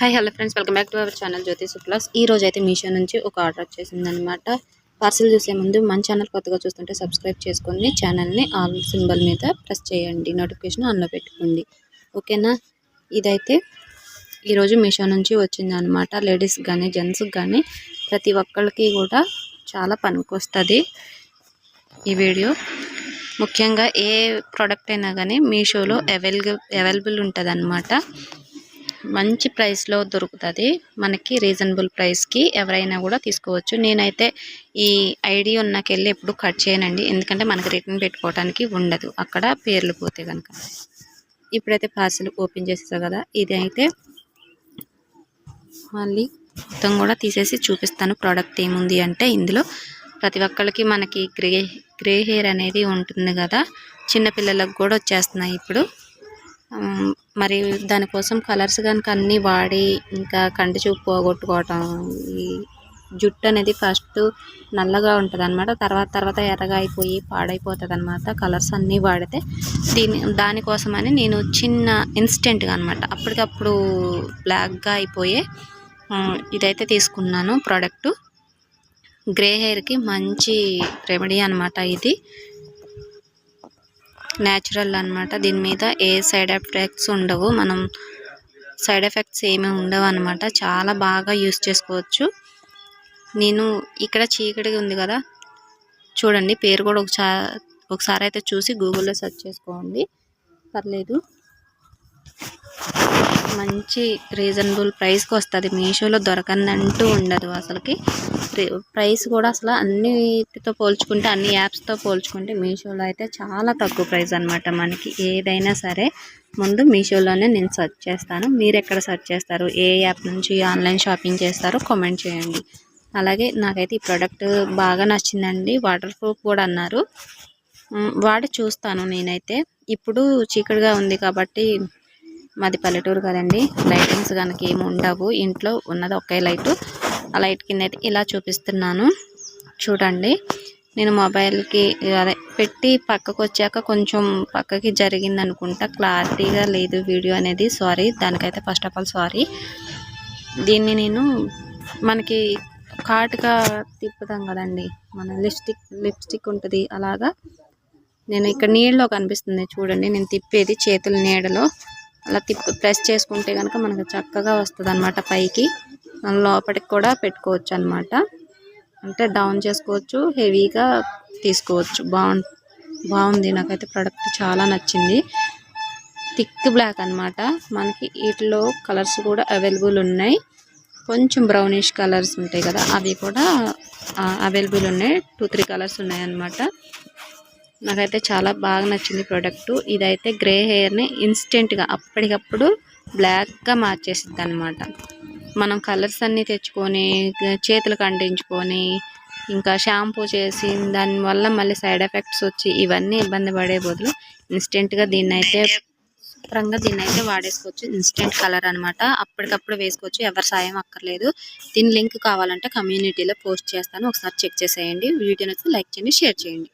Hi hello friends welcome back to our channel Jyothi సుప్లాస్ ఈ రోజు అయితే మీషో నుంచి ఒక ఆర్డర్ వచ్చేసిందనమాట పార్సిల్ చూసే ముందు మన ఛానల్ కొత్తగా చూస్తుంటే సబ్స్క్రైబ్ చేసుకొని ఛానల్ని ఆల్ సింబల్ మీద ప్రెస్ చేయండి. నోటిఫికేషన్ ఆన్లో పెట్టుకోండి. ఓకేనా ఇదైతే ఈరోజు మీషో నుంచి వచ్చింది అనమాట లేడీస్ కానీ జెంట్స్కి కానీ ప్రతి ఒక్కరికి కూడా చాలా పనికొస్తుంది ఈ వీడియో. ముఖ్యంగా ఏ ప్రోడక్ట్ అయినా కానీ మీషోలో అవైలబుల్ అవైలబుల్ ఉంటుంది మంచి ప్రైస్లో దొరుకుతుంది. మనకి రీజనబుల్ ప్రైస్కి ఎవరైనా కూడా తీసుకోవచ్చు. నేనైతే ఈ ఐడి ఉన్నకెళ్ళి ఎప్పుడు కట్ చేయనండి. ఎందుకంటే మనకి రిటర్న్ పెట్టుకోవడానికి ఉండదు. అక్కడ పేర్లు పోతే కనుక ఇప్పుడైతే పార్సిల్ ఓపెన్ చేసేసా కదా. ఇది అయితే మళ్ళీ మొత్తం కూడా తీసేసి చూపిస్తాను. ప్రోడక్ట్ ఏముంది అంటే ఇందులో ప్రతి ఒక్కరికి మనకి గ్రే గ్రే హెయిర్ అనేది ఉంటుంది కదా. చిన్నపిల్లలకు కూడా వచ్చేస్తున్నాయి ఇప్పుడు. మరి దానికోసం కలర్స్ కనుక అన్నీ వాడి ఇంకా కంటి చూపు పోగొట్టుకోవటం ఈ జుట్టు అనేది ఫస్ట్ నల్లగా ఉంటుంది అనమాట తర్వాత తర్వాత ఎర్రగా అయిపోయి పాడైపోతుంది అనమాట కలర్స్ అన్నీ వాడితే దీని దానికోసమని నేను చిన్న ఇన్స్టెంట్గా అనమాట అప్పటికప్పుడు బ్లాక్గా అయిపోయే ఇదైతే తీసుకున్నాను. ప్రోడక్ట్. గ్రే హెయిర్కి మంచి రెమెడీ అనమాట ఇది. న్యాచురల్ అనమాట దీని మీద ఏ సైడ్ ఎఫెక్ట్స్ ఉండవు. మనం సైడ్ ఎఫెక్ట్స్ ఏమీ ఉండవు అనమాట చాలా బాగా యూస్ చేసుకోవచ్చు. నేను ఇక్కడ చీకటిగా ఉంది కదా. చూడండి పేరు కూడా ఒకసారి ఒకసారి అయితే చూసి గూగుల్లో సెర్చ్ చేసుకోండి. పర్లేదు. మంచి రీజనబుల్ ప్రైస్కి వస్తుంది. మీషోలో దొరకందంటూ ఉండదు అసలుకి. ప్రైస్ కూడా అసలు అన్నిటితో పోల్చుకుంటే అన్ని యాప్స్తో పోల్చుకుంటే మీషోలో అయితే చాలా తక్కువ ప్రైస్ అనమాట మనకి. ఏదైనా సరే ముందు మీషోలోనే నేను సెర్చ్ చేస్తాను. మీరు ఎక్కడ సెర్చ్ చేస్తారు? ఏ యాప్ నుంచి ఆన్లైన్ షాపింగ్ చేస్తారో కామెంట్ చేయండి. అలాగే నాకైతే ఈ ప్రోడక్ట్ బాగా నచ్చిందండి. వాటర్ ప్రూఫ్ కూడా అన్నారు. వాడి చూస్తాను నేనైతే. ఇప్పుడు చీకటిగా ఉంది కాబట్టి మాది పల్లెటూరు కదండి. లైటింగ్స్ కనుక ఏమి ఉండవు. ఇంట్లో ఉన్నది ఒకే లైటు. ఆ లైట్ కింద అయితే ఇలా చూపిస్తున్నాను. చూడండి. నేను మొబైల్కి అదే పెట్టి పక్కకు వచ్చాక కొంచెం పక్కకి జరిగింది అనుకుంటా క్లారిటీగా లేదు వీడియో అనేది. సారీ. దానికైతే ఫస్ట్ ఆఫ్ ఆల్ సారీ. దీన్ని నేను మనకి కాటుగా తిప్పుతాం కదండి. మన లిప్స్టిక్ లిప్స్టిక్ ఉంటుంది అలాగా. నేను ఇక్కడ నీళ్ళలో కనిపిస్తుంది చూడండి. నేను తిప్పేది చేతుల నీడలో. అలా తిప్పు ప్రెస్ చేసుకుంటే కనుక మనకు చక్కగా వస్తుంది అనమాట పైకి లోపలికి కూడా పెట్టుకోవచ్చు అనమాట అంటే డౌన్ చేసుకోవచ్చు హెవీగా తీసుకోవచ్చు. బాగుం బాగుంది నాకైతే ప్రోడక్ట్ చాలా నచ్చింది. థిక్ బ్లాక్ అనమాట మనకి వీటిలో కలర్స్ కూడా అవైలబుల్ ఉన్నాయి. కొంచెం బ్రౌనిష్ కలర్స్ ఉంటాయి కదా అవి కూడా అవైలబుల్ ఉన్నాయి. టూ త్రీ కలర్స్ ఉన్నాయి అన్నమాట నాకైతే చాలా బాగా నచ్చింది ప్రోడక్ట్ ఇదైతే గ్రే హెయిర్ని ఇన్స్టెంట్గా అప్పటికప్పుడు బ్లాక్గా మార్చేసిద్ది అనమాట మనం కలర్స్ అన్నీ తెచ్చుకొని చేతులకు అంటించుకొని ఇంకా షాంపూ చేసి దానివల్ల మళ్ళీ సైడ్ ఎఫెక్ట్స్ వచ్చి ఇవన్నీ ఇబ్బంది పడే బదులు ఇన్స్టెంట్గా దీన్ని అయితే శుభ్రంగా దీన్ని అయితే వాడేసుకోవచ్చు. ఇన్స్టెంట్ కలర్ అనమాట అప్పటికప్పుడు వేసుకోవచ్చు. ఎవరి సాయం అక్కర్లేదు. దీని లింక్ కావాలంటే కమ్యూనిటీలో పోస్ట్ చేస్తాను. ఒకసారి చెక్ చేసేయండి. వీడియోని లైక్ చేయండి షేర్ చేయండి.